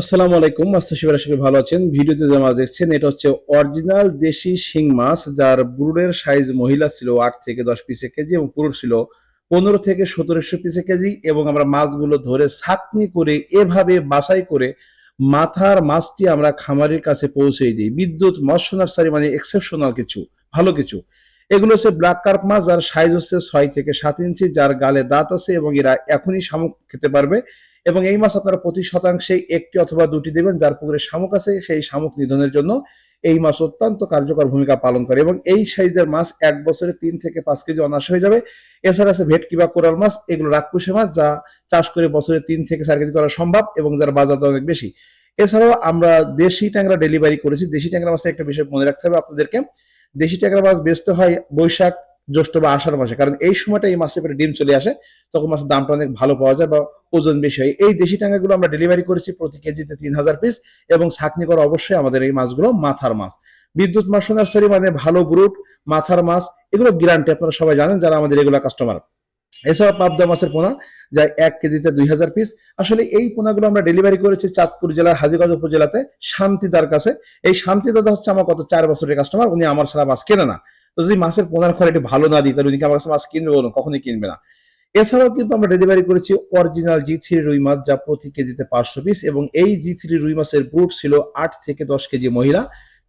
আসসালামু আলাইকুম। আস্তে শিবের আশা ভালো আছেন। ভিডিওতে যে আমরা দেখছেন, এটা হচ্ছে অরিজিনাল দেশি শিং মাছ, যার ব্রুডের সাইজ মহিলা ছিল আট থেকে দশ পিসে কেজি এবং পুরুষ ছিল পনেরো থেকে সতেরোশো পিসে কেজি এবং আমরা মাছগুলো ধরে ছাকনি করে এভাবে বাছাই করে মাথার মাছটি আমরা খামারের কাছে পৌঁছে দিই। বিদ্যুৎ মৎস্য নার্সারি মানে এক্সেপশনাল কিছু, ভালো কিছু। এগুলো হচ্ছে ব্ল্যাক কার্প মাছ, যার সাইজ হচ্ছে ছয় থেকে সাত ইঞ্চি, যার গালে দাঁত আছে এবং এরা এখনই শামুক খেতে পারবে। এবং এই মাছ আপনারা প্রতি শতাংশে একটি অথবা দুটি দেবেন, যার পুকুরে শামুক আছে, সেই শামুক নিধনের জন্য এই মাছ অত্যন্ত কার্যকর ভূমিকা পালন করে। এবং এই সাইজের মাছ এক বছরে তিন থেকে পাঁচ কেজি অনার্স হয়ে যাবে। এছাড়া আছে ভেটকি বা কোরাল মাছ, এগুলো রাক্ষসে মাছ, যা চাষ করে বছরে তিন থেকে চার কেজি করা সম্ভব এবং যার বাজার দর অনেক বেশি। এছাড়াও আমরা দেশি ট্যাংরা ডেলিভারি করেছি। দেশি ট্যাংরা মাছের একটা বিষয় মনে রাখতে হবে আপনাদেরকে। দেশি ট্যাংরা মাছ বেচতে হয় বৈশাখ জ্যৈষ্ঠ বা আষাঢ় মাসে। কারণ এই সময়টা এই পেটে ডিম চলে আসে, তখন মাছের দামটা অনেক ভালো পাওয়া যায় বা ওজন বেশি হয়। এই দেশি টাঙ্গাগুলো আমরা ডেলিভারি করেছি প্রতি কেজিতে তিন হাজার পিস এবং ছাকনি করা অবশ্যই আমাদের এই মাছগুলো মাথার মাছ। বিদ্যুৎ মাছ নার্সারি মানে ভালো ব্রুট মাথার মাছ, এগুলো গ্যারান্টি আপনারা সবাই জানেন যারা আমাদের রেগুলার কাস্টমার এছাড়া পাবদা মাছের পোনা যা এক কেজিতে দুই হাজার পিস আসলে এই পোনাগুলো আমরা ডেলিভারি করেছি চাঁদপুর জেলার হাজিগঞ্জ উপজেলাতে শান্তিদার কাছে। এই শান্তিদাদা হচ্ছে আমার কত চার বছরের কাস্টমার উনি আমার সারা মাছ কেনে না। তো যদি মাছের পোনার কোয়ালিটি ভালো না দিই, তাহলে উনি আমার কাছে মাছ কিনবে বলুন কখনোই কিনবে না। এছাড়াও কিন্তু আমরা ডেলিভারি করেছি অরিজিনাল জি থ্রি রুই মাছ, যা প্রতি কেজিতে পাঁচশো পিস এবং এই জি থ্রি রুই মাছের ব্রুট ছিল আট থেকে দশ কেজি মহিলা,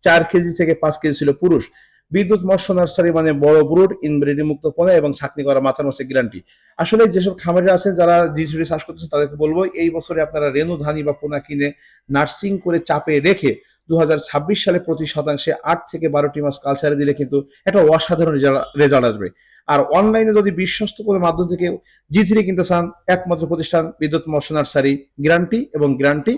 চার কেজি থেকে পাঁচ কেজি ছিল পুরুষ। বিদ্যুৎ, মৎস্য, নার্সারি মানে বড় ব্রুড ইনব্রিডি মুক্ত পোনা এবং ছাকনি করা মাথার মাছের গ্যারান্টি আসলে যেসব খামারি আছেন, যারা জি থ্রি চাষ করতেছেন, তাদেরকে বলব, এই বছরে আপনারা রেনু ধানি বা পোনা কিনে নার্সিং করে চাপে রেখে দু হাজার ছাব্বিশ সালে প্রতি শতাংশে আট থেকে বারোটি মাস কালচারে দিলে কিন্তু একটা অসাধারণ রেজাল্ট আসবে। আর অনলাইনে যদি বিশ্বস্ত কোনো মাধ্যম থেকে, জি থ্রি কিনতে চান একমাত্র প্রতিষ্ঠান বিদ্যুৎ মৎস্য সারি গ্যারান্টি এবং গ্যারান্টি